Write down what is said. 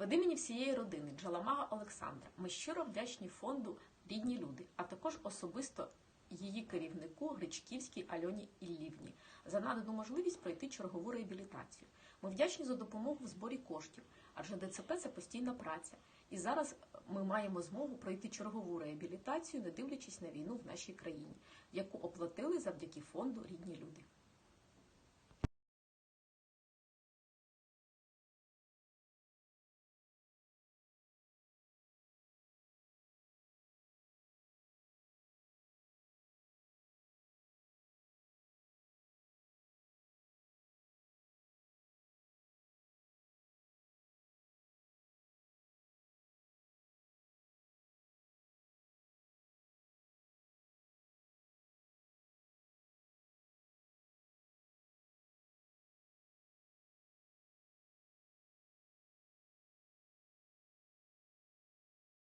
Від імені всієї родини Джаламага Олександра ми щиро вдячні фонду Рідні люди, а також особисто її керівнику Гречківській Альоні Іллівні за надану можливість пройти чергову реабілітацію. Ми вдячні за допомогу в зборі коштів, адже ДЦП це постійна праця. І зараз ми маємо змогу пройти чергову реабілітацію, не дивлячись на війну в нашій країні, яку оплатили завдяки фонду Рідні люди.